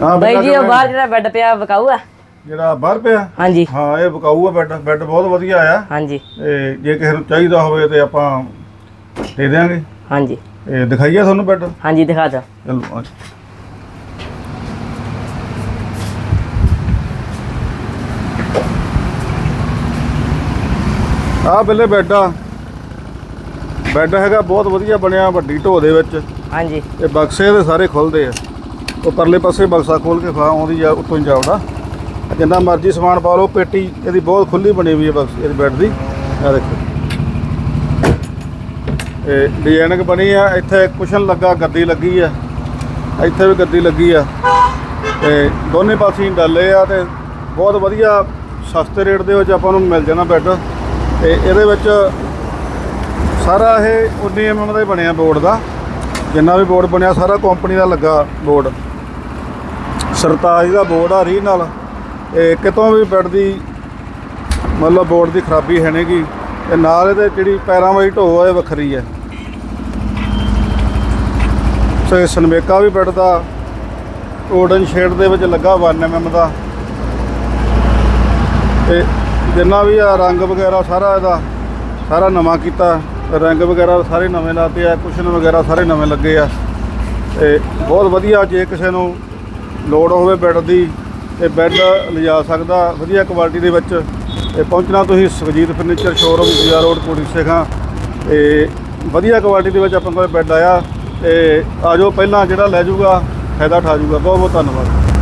ਹਾਂ ਬਾਈ ਜੀ ਉਹ? ਬਾਹਰ ਜਿਹੜਾ ਬੈੱਡ ਪਿਆ ਵਿਕਾਊ ਆ ਜਿਹੜਾ ਬਾਹਰ ਪਿਆ? ਹਾਂਜੀ। ਹਾਂ ਇਹ ਵਿਕਾਊ ਆ ਬੈੱਡ ਬੈੱਡ ਬਹੁਤ ਵਧੀਆ ਆ। ਹਾਂਜੀ। ਤੇ ਜੇ ਕਿਸੇ ਨੂੰ ਚਾਹੀਦਾ ਹੋਵੇ ਤੇ ਆਪਾਂ ਦੇ ਦਿਆਂਗੇ। ਹਾਂਜੀ। ਇਹ ਦਿਖਾਈਏ ਤੁਹਾਨੂੰ ਬੈੱਡ? ਹਾਂਜੀ ਦਿਖਾ ਦਿਓ। ਚਲੋ ਆ ਆ ਬੱਲੇ ਬੈੱਡ ਆ। ਬੈੱਡ ਹੈਗਾ ਬਹੁਤ ਵਧੀਆ ਬਣਿਆ ਵੱਡੀ ਢੋ ਦੇ ਵਿੱਚ। ਹਾਂਜੀ। ਇਹ ਬਕਸੇ ਦੇ ਸਾਰੇ ਖੁੱਲਦੇ ਆ। ਉਹ ਪਰਲੇ ਪਾਸੇ ਬਕਸਾ ਖੋਲ ਕੇ ਖਾ, ਆਉਂਦੀ ਆ ਉੱਤੋਂ ਹੀ ਜਾਉਦਾ ਜਿੰਨਾ ਮਰਜ਼ੀ ਸਮਾਨ ਪਾ ਲਓ, ਪੇਟੀ ਇਹਦੀ ਬਹੁਤ ਖੁੱਲੀ ਬਣੀ ਹੋਈ ਹੈ ਬਕਸ ਇਹਦੇ ਬੈੱਡ ਦੀ। ਆ ਦੇਖੋ। ਇਹ ਡਿਜ਼ਾਈਨਿੰਗ ਬਣੀ ਆ, ਇੱਥੇ ਕੁਸ਼ਨ ਲੱਗਾ, ਗੱਦੀ ਲੱਗੀ ਆ। ਇੱਥੇ ਵੀ ਗੱਦੀ ਲੱਗੀ ਆ। ਤੇ ਦੋਨੇ ਪਾਸੇ ਹੀ ਡੱਲੇ ਆ ਤੇ ਬਹੁਤ ਵਧੀਆ ਸਸਤੇ ਰੇਟ ਦੇ ਵਿੱਚ ਆਪਾਂ ਨੂੰ ਮਿਲ ਜਾਣਾ ਬੈੱਡ ਤੇ ਇਹਦੇ ਵਿੱਚ ਸਾਰਾ ਇਹ 19 mm ਦਾ ਹੀ ਬਣਿਆ ਬੋਰਡ ਦਾ। ਜਿੰਨਾ ਵੀ ਬੋਰਡ ਬਣਿਆ, ਸਾਰਾ ਕੰਪਨੀ ਦਾ ਲੱਗਾ ਬੋਰਡ। ਸਰਤਾਜ ਦਾ ਬੋਰਡ ਆ ਰੀ ਨਾਲ। ਇਹ ਕਿਤੋਂ ਵੀ ਬੈੱਡ ਦੀ, ਮਤਲਬ ਬੋਰਡ ਦੀ ਖਰਾਬੀ ਹੈ ਨਹੀਂਗੀ ਤੇ ਨਾਲ ਇਹਦੇ ਜਿਹੜੀ ਪੈਰਾਂ ਵਾਲੀ ਢੋ ਹੈ ਇਹ ਵੱਖਰੀ ਹੈ ਸੋ ਇਹ ਸਨਮੇਕਾ ਵੀ ਬੈੱਡ ਦਾ ਗੋਲਡਨ ਸ਼ੇਡ ਦੇ ਵਿੱਚ ਲੱਗਾ 1 mm ਦਾ। ਤੇ ਜਿੰਨਾ ਵੀ ਆ, ਰੰਗ ਵਗੈਰਾ ਸਾਰਾ ਇਹਦਾ, ਸਾਰਾ ਨਵਾਂ ਕੀਤਾ। ਰੰਗ ਵਗੈਰਾ ਸਾਰੇ ਨਵੇਂ ਲਾਤੇ ਆ, ਕੁਸ਼ਨ ਵਗੈਰਾ ਸਾਰੇ ਨਵੇਂ ਲੱਗੇ ਆ। ਤੇ ਬਹੁਤ ਵਧੀਆ ਜੇ ਕਿਸੇ ਨੂੰ ਲੋੜ ਹੋਵੇ ਬੈੱਡ ਦੀ, ਤੇ ਬੈੱਡ ਲਿਜਾ ਸਕਦਾ, ਵਧੀਆ ਕੁਆਲਿਟੀ ਦੇ ਵਿੱਚ। ਤੇ ਪਹੁੰਚਣਾ ਤੁਸੀਂ ਸੁਖਜੀਤ ਫਰਨੀਚਰ ਸ਼ੋਰੂਮ ਜੀਆ ਰੋਡ ਕੋੜੀ ਸੇਖਾਂ। ਤੇ ਵਧੀਆ ਕੁਆਲਿਟੀ ਦੇ ਵਿੱਚ ਆਪਾਂ ਕੋਲ ਬੈੱਡ ਆਇਆ। ਤੇ ਆਜੋ, ਪਹਿਲਾਂ ਜਿਹੜਾ ਲੈ ਜਾਊਗਾ, ਫਾਇਦਾ ਉਠਾ ਜਾਊਗਾ। ਬਹੁਤ ਬਹੁਤ ਧੰਨਵਾਦ।